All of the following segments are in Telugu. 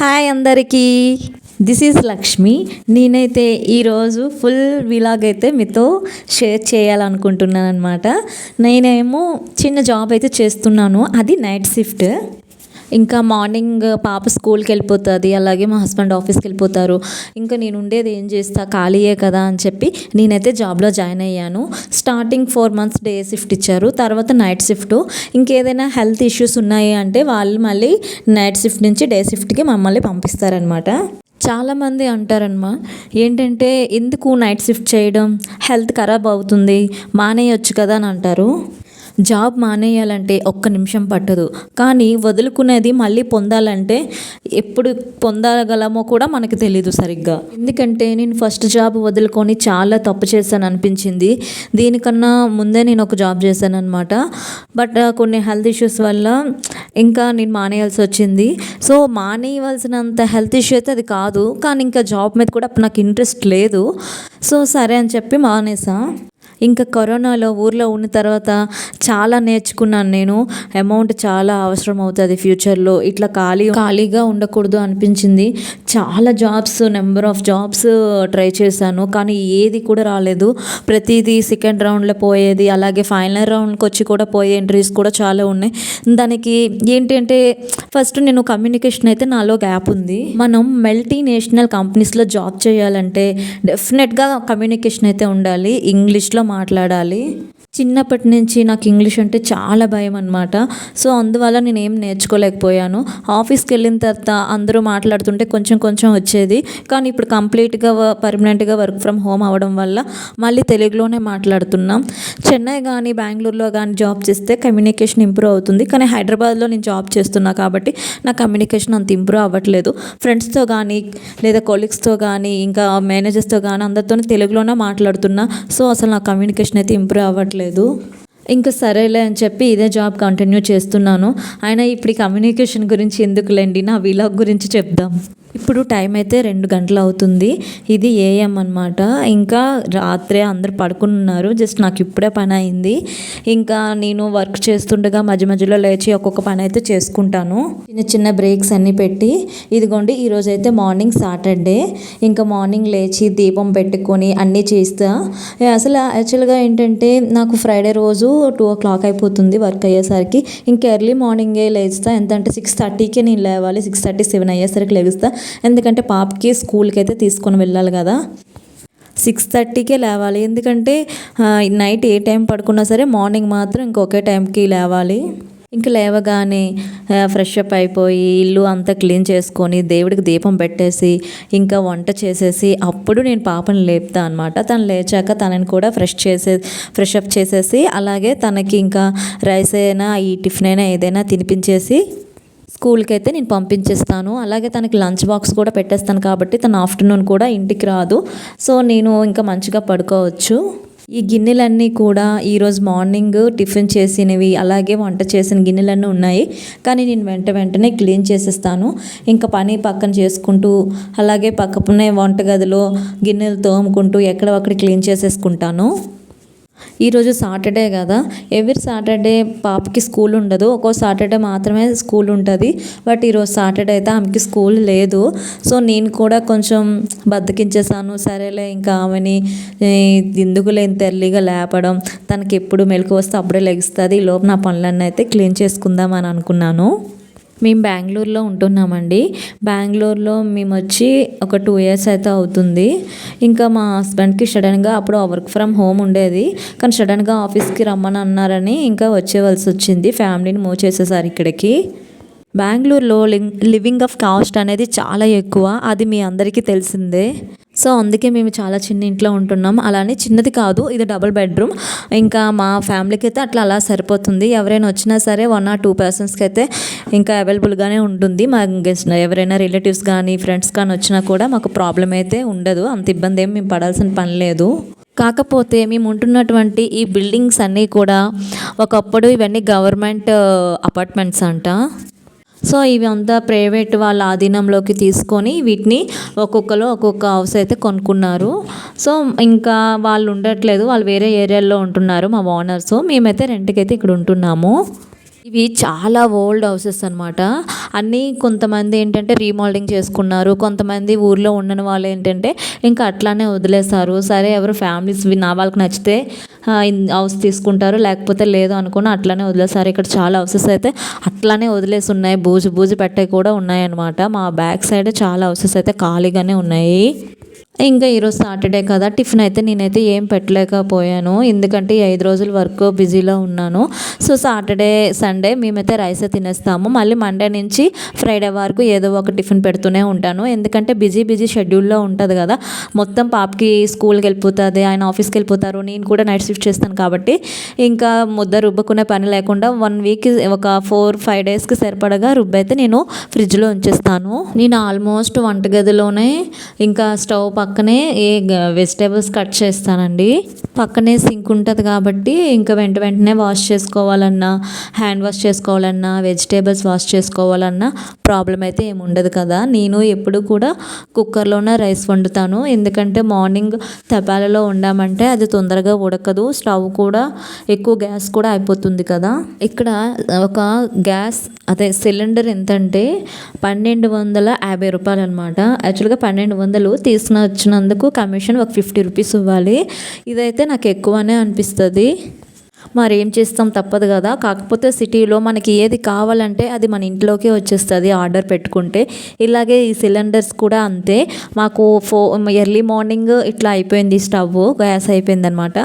హాయ్ అందరికీ. దిస్ ఈజ్ లక్ష్మి నేనైతే ఈరోజు ఫుల్ విలాగ్ అయితే మీతో షేర్ చేయాలనుకుంటున్నాను అనమాట నేనేమో చిన్న జాబ్ అయితే చేస్తున్నాను. అది నైట్ షిఫ్ట్. ఇంకా మార్నింగ్ పాప స్కూల్కి వెళ్ళిపోతుంది అలాగే మా హస్బెండ్ ఆఫీస్కి వెళ్ళిపోతారు. ఇంకా నేను ఉండేది ఏం చేస్తా ఖాళీయే కదా అని చెప్పి నేనైతే జాబ్లో జాయిన్ అయ్యాను. Starting four months day shift ఇచ్చారు తర్వాత నైట్ షిఫ్ట్. ఇంకేదైనా హెల్త్ ఇష్యూస్ ఉన్నాయి అంటే వాళ్ళు మళ్ళీ నైట్ షిఫ్ట్ నుంచి డే షిఫ్ట్కి మమ్మల్ని పంపిస్తారనమాట చాలామంది అంటారనమా ఏంటంటే ఎందుకు నైట్ షిఫ్ట్ చేయడం? హెల్త్ ఖరాబ్ అవుతుంది మానేయొచ్చు కదా అని అంటారు. జాబ్ మానేయాలంటే ఒక్క నిమిషం పట్టదు. కానీ వదులుకునేది మళ్ళీ పొందాలంటే ఎప్పుడు పొందగలమో కూడా మనకు తెలీదు సరిగ్గా. ఎందుకంటే నేను ఫస్ట్ జాబ్ వదులుకొని చాలా తప్పు చేశాను అనిపించింది. దీనికన్నా ముందే నేను ఒక జాబ్ చేశాను అనమాట బట్ కొన్ని హెల్త్ ఇష్యూస్ వల్ల ఇంకా నేను మానేయాల్సి వచ్చింది. సో మానేయవలసినంత హెల్త్ ఇష్యూ అయితే అది కాదు. కానీ ఇంకా జాబ్ మీద కూడా అప్పుడు నాకు ఇంట్రెస్ట్ లేదు. సో సరే అని చెప్పి మానేసా. ఇంకా కరోనాలో ఊర్లో ఉన్న తర్వాత చాలా నేర్చుకున్నాను నేను. అమౌంట్ చాలా అవసరం అవుతుంది ఫ్యూచర్లో. ఇట్లా ఖాళీ ఖాళీగా ఉండకూడదు అనిపించింది. చాలా jobs number of jobs try చేశాను. కానీ ఏది కూడా రాలేదు. ప్రతిదీ సెకండ్ రౌండ్లో పోయేది అలాగే ఫైనల్ రౌండ్కి వచ్చి కూడా పోయే ఎంట్రీస్ కూడా చాలా ఉన్నాయి. దానికి ఏంటంటే ఫస్ట్ నేను కమ్యూనికేషన్ అయితే నాలో గ్యాప్ ఉంది. మనం మల్టీ నేషనల్ కంపెనీస్లో జాబ్ చేయాలంటే డెఫినెట్గా కమ్యూనికేషన్ అయితే ఉండాలి. ఇంగ్లీష్లో మాట్లాడాలి. చిన్నప్పటి నుంచి నాకు ఇంగ్లీష్ అంటే చాలా భయం అనమాట సో అందువల్ల నేను ఏం నేర్చుకోలేకపోయాను. ఆఫీస్కి వెళ్ళిన తర్వాత అందరూ మాట్లాడుతుంటే కొంచెం కొంచెం వచ్చేది. కానీ ఇప్పుడు కంప్లీట్గా పర్మనెంట్గా వర్క్ ఫ్రమ్ హోమ్ అవ్వడం వల్ల మళ్ళీ తెలుగులోనే మాట్లాడుతున్నాం. చెన్నై కానీ బెంగళూరులో కానీ జాబ్ చేస్తే కమ్యూనికేషన్ ఇంప్రూవ్ అవుతుంది. కానీ హైదరాబాద్లో నేను జాబ్ చేస్తున్నా కాబట్టి నా కమ్యూనికేషన్ అంత ఇంప్రూవ్ అవ్వట్లేదు. ఫ్రెండ్స్తో కానీ లేదా కొలీగ్స్తో కానీ ఇంకా మేనేజర్స్తో కానీ అందరితో తెలుగులోనే మాట్లాడుతున్నా. సో అసలు నా కమ్యూనికేషన్ అయితే ఇంప్రూవ్ అవ్వట్లేదు. ఇంకా సరేలే అని చెప్పి ఇదే జాబ్ కంటిన్యూ చేస్తున్నాను. అయినా ఇప్పుడు కమ్యూనికేషన్ గురించి ఎందుకులేండి? నా విలాగ్ గురించి చెప్దాం. ఇప్పుడు టైం అయితే రెండు గంటలు అవుతుంది. ఇది ఏఎం అనమాట ఇంకా రాత్రే అందరు పడుకుని ఉన్నారు. జస్ట్ నాకు ఇప్పుడే పని అయింది. ఇంకా నేను వర్క్ చేస్తుండగా మధ్య మధ్యలో లేచి ఒక్కొక్క పని అయితే చేసుకుంటాను. చిన్న చిన్న బ్రేక్స్ అన్నీ పెట్టి ఇదిగోండి ఈరోజు అయితే మార్నింగ్ సాటర్డే. ఇంకా మార్నింగ్ లేచి దీపం పెట్టుకొని అన్నీ చేస్తా. అసలు యాక్చువల్గా ఏంటంటే నాకు ఫ్రైడే రోజు టూ ఓ క్లాక్ అయిపోతుంది వర్క్ అయ్యేసరికి. ఇంకా ఎర్లీ మార్నింగే లేస్తా. ఎంత అంటే సిక్స్ థర్టీకే నేను లేవాలి. సిక్స్ థర్టీ సెవెన్ అయ్యేసరికి లేస్తా. ఎందుకంటే పాపకి స్కూల్కి అయితే తీసుకొని వెళ్ళాలి కదా. సిక్స్ థర్టీకే లేవాలి. ఎందుకంటే నైట్ ఏ టైం పడుకున్నా సరే మార్నింగ్ మాత్రం ఇంకొకే టైంకి లేవాలి. ఇంకా లేవగానే ఫ్రెష్ అప్ అయిపోయి ఇల్లు అంతా క్లీన్ చేసుకొని దేవుడికి దీపం పెట్టేసి ఇంకా వంట చేసేసి అప్పుడు నేను పాపని లేపుతా అనమాట తను లేచాక తనని కూడా ఫ్రెష్ చేసే ఫ్రెష్ అప్ చేసేసి అలాగే తనకి ఇంకా రైస్ అయినా ఈ టిఫిన్ అయినా ఏదైనా తినిపించేసి స్కూల్కి అయితే నేను పంపించేస్తాను. అలాగే తనకి లంచ్ బాక్స్ కూడా పెట్టేస్తాను కాబట్టి తను ఆఫ్టర్నూన్ కూడా ఇంటికి రాదు. సో నేను ఇంకా మంచిగా పడుకోవచ్చు. ఈ గిన్నెలన్నీ కూడా ఈరోజు మార్నింగ్ టిఫిన్ చేసినవి అలాగే వంట చేసిన గిన్నెలన్నీ ఉన్నాయి. కానీ నేను వెంట వెంటనే క్లీన్ చేసేస్తాను. ఇంకా పని పక్కన చేసుకుంటూ అలాగే పక్కనే వంటగదిలో గిన్నెలు తోముకుంటూ ఎక్కడ అక్కడ క్లీన్ చేసేసుకుంటాను. ఈరోజు సాటర్డే కదా. ఎవ్రీ సాటర్డే పాపకి స్కూల్ ఉండదు. ఒక్కో సాటర్డే మాత్రమే స్కూల్ ఉంటుంది. బట్ ఈరోజు సాటర్డే అయితే ఆమెకి స్కూల్ లేదు. సో నేను కూడా కొంచెం బద్దకించేసాను సరేలే ఇంకా ఆమెని ఎందుకు లేని తెల్లిగా లేపడం తనకి ఎప్పుడు మెలకు వస్తే అప్పుడే లెగిస్తుంది. ఈ లోపు నా పనులన్నీ అయితే క్లీన్ చేసుకుందాం అని అనుకున్నాను. మేము బెంగళూరులో ఉంటున్నామండి. బెంగళూరులో మేము వచ్చి ఒక టూ ఇయర్స్ అయితే అవుతుంది. ఇంకా మా హస్బెండ్కి సడన్గా అప్పుడు వర్క్ ఫ్రమ్ హోమ్ ఉండేది. కానీ సడన్గా ఆఫీస్కి రమ్మని అన్నారని ఇంకా వచ్చేవలసి వచ్చింది. ఫ్యామిలీని మూవ్ చేసేసారు ఇక్కడికి. బెంగళూరులో లివింగ్ ఆఫ్ కాస్ట్ అనేది చాలా ఎక్కువ. అది మీ అందరికీ తెలిసిందే. సో అందుకే మేము చాలా చిన్న ఇంట్లో ఉంటున్నాం. అలానే చిన్నది కాదు ఇది డబుల్ బెడ్రూమ్ ఇంకా మా ఫ్యామిలీకి అయితే అట్లా అలా సరిపోతుంది. ఎవరైనా వచ్చినా సరే వన్ ఆర్ టూ పర్సన్స్కి అయితే ఇంకా అవైలబుల్గానే ఉంటుంది. మా గెస్ట్ ఎవరైనా రిలేటివ్స్ కానీ ఫ్రెండ్స్ కానీ వచ్చినా కూడా మాకు ప్రాబ్లం అయితే ఉండదు. అంత ఇబ్బంది ఏం మేము పడాల్సిన పని లేదు. కాకపోతే మేము ఉంటున్నటువంటి ఈ బిల్డింగ్స్ అన్నీ కూడా ఒకప్పుడు ఇవన్నీ గవర్నమెంట్ అపార్ట్మెంట్స్ uh, అంట. సో ఇవి అంతా ప్రైవేట్ వాళ్ళ ఆధీనంలోకి తీసుకొని వీటిని ఒక్కొక్కరు ఒక్కొక్క హౌస్ అయితే కొనుక్కున్నారు. సో ఇంకా వాళ్ళు ఉండట్లేదు. వాళ్ళు వేరే ఏరియాలో ఉంటున్నారు మా ఓనర్స్. మేమైతే రెంట్కి అయితే ఇక్కడ ఉంటున్నాము. ఇవి చాలా ఓల్డ్ హౌసెస్ అనమాట అన్నీ కొంతమంది ఏంటంటే రీమోల్డింగ్ చేసుకున్నారు. కొంతమంది ఊర్లో ఉండని వాళ్ళు ఏంటంటే ఇంకా అట్లానే వదిలేస్తారు సరే ఎవరు ఫ్యామిలీస్ నా వాళ్ళకి నచ్చితే హౌస్ తీసుకుంటారు. లేకపోతే లేదు అనుకుని అట్లానే వదిలేసారు ఇక్కడ చాలా హౌసెస్ అయితే అట్లానే వదిలేసి ఉన్నాయి. బూజు బూజు పెట్టే కూడా ఉన్నాయన్నమాట మా బ్యాక్ సైడ్ చాలా హౌసెస్ అయితే ఖాళీగానే ఉన్నాయి. ఇంకా ఈరోజు సాటర్డే కదా టిఫిన్ అయితే నేనైతే ఏం పెట్టలేకపోయాను. ఎందుకంటే ఈ ఐదు రోజుల వర్క్ బిజీలో ఉన్నాను. సో సాటర్డే సండే మేమైతే రైస్ తినేస్తాము. మళ్ళీ మండే నుంచి ఫ్రైడే వరకు ఏదో ఒక టిఫిన్ పెడుతూనే ఉంటాను. ఎందుకంటే బిజీ బిజీ షెడ్యూల్లో ఉంటుంది కదా. మొత్తం పాపకి స్కూల్కి వెళ్ళిపోతుంది ఆయన ఆఫీస్కి వెళ్ళిపోతారు. నేను కూడా నైట్ షిఫ్ట్ చేస్తాను కాబట్టి ఇంకా ముద్ద రుబ్బుకునే పని లేకుండా వన్ వీక్ ఒక ఫోర్ ఫైవ్ డేస్కి సరిపడగా రుబ్బైతే నేను ఫ్రిడ్జ్లో ఉంచేస్తాను. నేను ఆల్మోస్ట్ వంటగదిలోనే ఇంకా స్టవ్ పక్కనే ఏ వెజిటేబుల్స్ కట్ చేస్తానండి. పక్కనే సింక్ ఉంటుంది కాబట్టి ఇంకా వెంట వెంటనే వాష్ చేసుకోవాలన్నా హ్యాండ్ వాష్ చేసుకోవాలన్నా వెజిటేబుల్స్ వాష్ చేసుకోవాలన్నా ప్రాబ్లం అయితే ఏముండదు కదా. నేను ఎప్పుడు కూడా కుక్కర్లోనే రైస్ వండుతాను. ఎందుకంటే మార్నింగ్ తపాలలో వండామంటే అది తొందరగా ఉడకదు. స్టవ్ కూడా ఎక్కువ గ్యాస్ కూడా అయిపోతుంది కదా. ఇక్కడ ఒక గ్యాస్ అదే సిలిండర్ ఎంతంటే పన్నెండు వందల యాభై రూపాయలు అనమాట యాక్చువల్గా పన్నెండు వందలు తీసుకున్న వచ్చినందుకు కమిషన్ ఒక ఫిఫ్టీ రూపీస్ ఇవ్వాలి. ఇదైతే నాకు ఎక్కువనే అనిపిస్తుంది. మరి ఏం చేస్తాం తప్పదు కదా. కాకపోతే సిటీలో మనకి ఏది కావాలంటే అది మన ఇంట్లోకే వచ్చేస్తుంది ఆర్డర్ పెట్టుకుంటే. ఇలాగే ఈ సిలిండర్స్ కూడా అంతే. మాకు ఫో ఎర్లీ మార్నింగ్ ఇట్లా అయిపోయింది స్టవ్. గ్యాస్ అయిపోయిందనమాట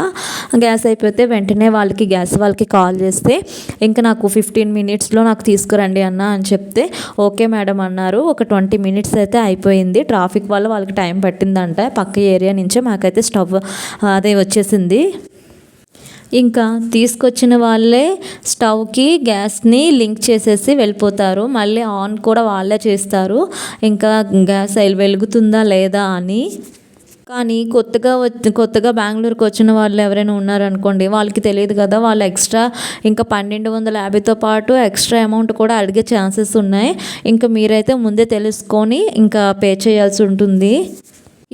గ్యాస్ అయిపోతే వెంటనే వాళ్ళకి గ్యాస్ వాళ్ళకి కాల్ చేస్తే ఇంకా నాకు ఫిఫ్టీన్ మినిట్స్లో నాకు తీసుకురండి అన్న అని చెప్తే ఓకే మేడం అన్నారు. ఒక ట్వంటీ మినిట్స్ అయితే అయిపోయింది. ట్రాఫిక్ వల్ల వాళ్ళకి టైం పట్టిందంట. పక్క ఏరియా నుంచే మాకైతే స్టవ్ అదే వచ్చేసింది. ఇంకా తీసుకొచ్చిన వాళ్ళే స్టవ్కి గ్యాస్ని లింక్ చేసేసి వెళ్ళిపోతారు. మళ్ళీ ఆన్ కూడా వాళ్ళే చేస్తారు. ఇంకా గ్యాస్ వెలుగుతుందా లేదా అని. కానీ కొత్తగా వచ్చి కొత్తగా బెంగళూరుకి వచ్చిన వాళ్ళు ఎవరైనా ఉన్నారనుకోండి వాళ్ళకి తెలియదు కదా వాళ్ళు ఎక్స్ట్రా ఇంకా పన్నెండు వందల యాభైతో పాటు ఎక్స్ట్రా అమౌంట్ కూడా అడిగే ఛాన్సెస్ ఉన్నాయి. ఇంకా మీరైతే ముందే తెలుసుకొని ఇంకా పే చేయాల్సి ఉంటుంది.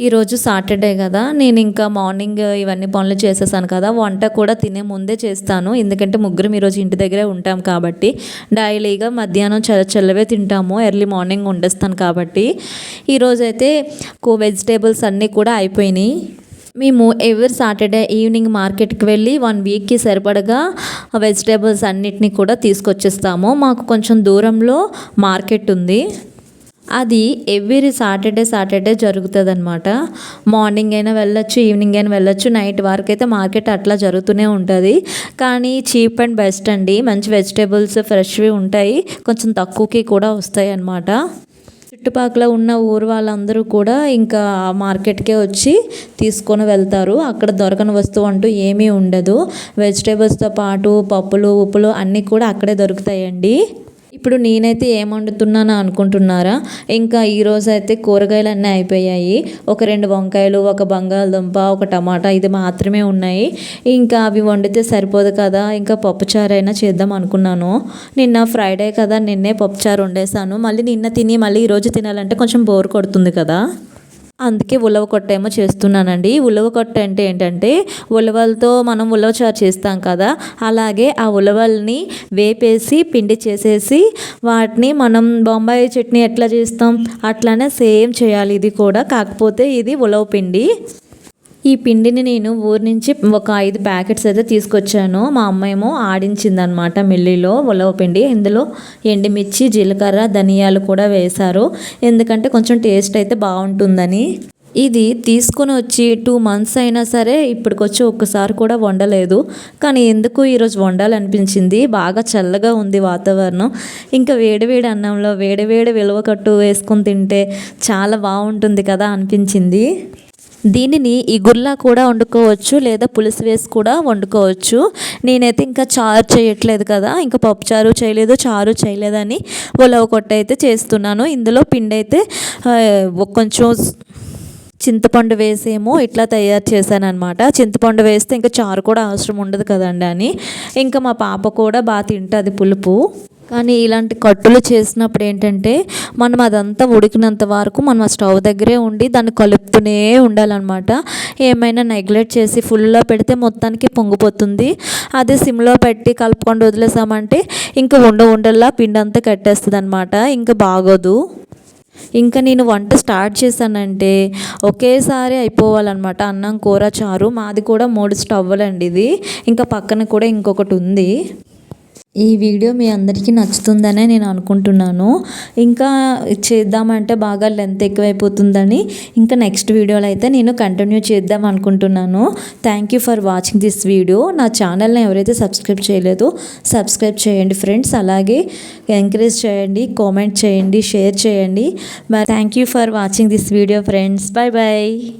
ఈరోజు సాటర్డే కదా నేను ఇంకా మార్నింగ్ ఇవన్నీ పనులు చేసేసాను కదా వంట కూడా తినే ముందే చేస్తాను. ఎందుకంటే ముగ్గురం ఈరోజు ఇంటి దగ్గరే ఉంటాం కాబట్టి డైలీగా మధ్యాహ్నం చల్ల చల్లవే తింటాము ఎర్లీ మార్నింగ్ వండేస్తాను కాబట్టి. ఈరోజైతే అయితే కో వెజిటేబుల్స్ అన్నీ కూడా అయిపోయినాయి. మేము ఎవరి సాటర్డే ఈవినింగ్ మార్కెట్కి వెళ్ళి వన్ వీక్కి సరిపడగా వెజిటేబుల్స్ అన్నిటినీ కూడా తీసుకొచ్చేస్తాము. మాకు కొంచెం దూరంలో మార్కెట్ ఉంది. అది ఎవ్రీ సాటర్డే సాటర్డే జరుగుతుంది అనమాట మార్నింగ్ అయినా వెళ్ళొచ్చు ఈవినింగ్ అయినా వెళ్ళొచ్చు నైట్ వరకు అయితే మార్కెట్ అట్లా జరుగుతూనే ఉంటుంది. కానీ చీప్ అండ్ బెస్ట్ అండి. మంచి వెజిటేబుల్స్ ఫ్రెష్వి ఉంటాయి. కొంచెం తక్కువకి కూడా వస్తాయి అన్నమాట చుట్టుపక్కల ఉన్న ఊరు వాళ్ళందరూ కూడా ఇంకా మార్కెట్కే వచ్చి తీసుకొని వెళ్తారు. అక్కడ దొరకని వస్తువు అంటూ ఏమీ ఉండదు. వెజిటేబుల్స్తో పాటు పప్పులు ఉప్పులు అన్నీ కూడా అక్కడే దొరుకుతాయండి. ఇప్పుడు నేనైతే ఏం వండుతున్నాను అనుకుంటున్నారా? ఇంకా ఈరోజు అయితే కూరగాయలు అన్నీ అయిపోయాయి. ఒక రెండు వంకాయలు ఒక బంగాళదుంప ఒక టమాటా ఇది మాత్రమే ఉన్నాయి. ఇంకా అవి వండితే సరిపోదు కదా? ఇంకా పప్పుచారు అయినా చేద్దాం అనుకున్నాను. నిన్న ఫ్రైడే కదా నిన్నే పప్పుచారు వండేసాను మళ్ళీ నిన్న తిని మళ్ళీ ఈరోజు తినాలంటే కొంచెం బోర్ కొడుతుంది కదా? అందుకే ఉలవ కొట్ట ఏమో చేస్తున్నానండి. ఉలవ కొట్ట అంటే ఏంటంటే ఉలవలతో మనం ఉలవ చారు చేస్తాం కదా అలాగే ఆ ఉలవల్ని వేపేసి పిండి చేసేసి వాటిని మనం బొంబాయి చట్నీ ఎట్లా చేస్తాం అట్లానే సేమ్ చేయాలి. ఇది కూడా కాకపోతే ఇది ఉలవ పిండి. ఈ పిండిని నేను ఊరి నుంచి ఒక ఐదు ప్యాకెట్స్ అయితే తీసుకొచ్చాను. మా అమ్మ ఏమో ఆడించిందనమాట మిల్లిలో ఉలవ పిండి. ఇందులో ఎండుమిర్చి జీలకర్ర ధనియాలు కూడా వేశారు. ఎందుకంటే కొంచెం టేస్ట్ అయితే బాగుంటుందని. ఇది తీసుకొని వచ్చి టూ మంత్స్ అయినా సరే ఇప్పటికొచ్చి ఒక్కసారి కూడా వండలేదు. కానీ ఎందుకు ఈరోజు వండాలనిపించింది? బాగా చల్లగా ఉంది వాతావరణం. ఇంకా వేడివేడి అన్నంలో వేడివేడి విలువ కట్టు వేసుకొని తింటే చాలా బాగుంటుంది కదా అనిపించింది. దీనిని ఇగుర్లా కూడా వండుకోవచ్చు లేదా పులుసు వేసి కూడా వండుకోవచ్చు. నేనైతే ఇంకా చారు చేయట్లేదు కదా ఇంకా పప్పు చారు చేయలేదు చారు చేయలేదని ఉలవ కొట్ట అయితే చేస్తున్నాను. ఇందులో పిండి అయితే కొంచెం చింతపండు వేసేమో ఇట్లా తయారు చేశాను అనమాట చింతపండు వేస్తే ఇంకా చారు కూడా అవసరం ఉండదు కదండి అని. ఇంకా మా పాప కూడా బాగా తింటుంది పులుపు. కానీ ఇలాంటి కట్టులు చేసినప్పుడు ఏంటంటే మనం అదంతా ఉడికినంత వరకు మనం ఆ స్టవ్ దగ్గరే ఉండి దాన్ని కలుపుతూనే ఉండాలన్నమాట. ఏమైనా నెగ్లెక్ట్ చేసి ఫుల్లో పెడితే మొత్తానికి పొంగిపోతుంది. అదే సిమ్లో పెట్టి కలుపుకొని వదిలేసామంటే ఇంకా ఉండ ఉండల్లా పిండి అంతా కట్టేస్తుంది అనమాట ఇంకా బాగోదు. ఇంకా నేను వంట స్టార్ట్ చేశానంటే ఒకేసారి అయిపోవాలన్నమాట. అన్నం కూర చారు మాది కూడా మూడు స్టవ్వులండి ఇది. ఇంకా పక్కన కూడా ఇంకొకటి ఉంది. ఈ వీడియో మీ అందరికీ నచ్చుతుందనే నేను అనుకుంటున్నాను. ఇంకా చేద్దామంటే బాగా లెంత్ ఎక్కువైపోతుందని ఇంకా నెక్స్ట్ వీడియోలో అయితే నేను కంటిన్యూ చేద్దాం అనుకుంటున్నాను. Thank you for watching this video నా ఛానల్ని ఎవరైతే సబ్స్క్రైబ్ చేయలేదో సబ్స్క్రైబ్ చేయండి ఫ్రెండ్స్. అలాగే ఎంకరేజ్ చేయండి కామెంట్ చేయండి షేర్ చేయండి. మరి thank you for watching this video friends bye bye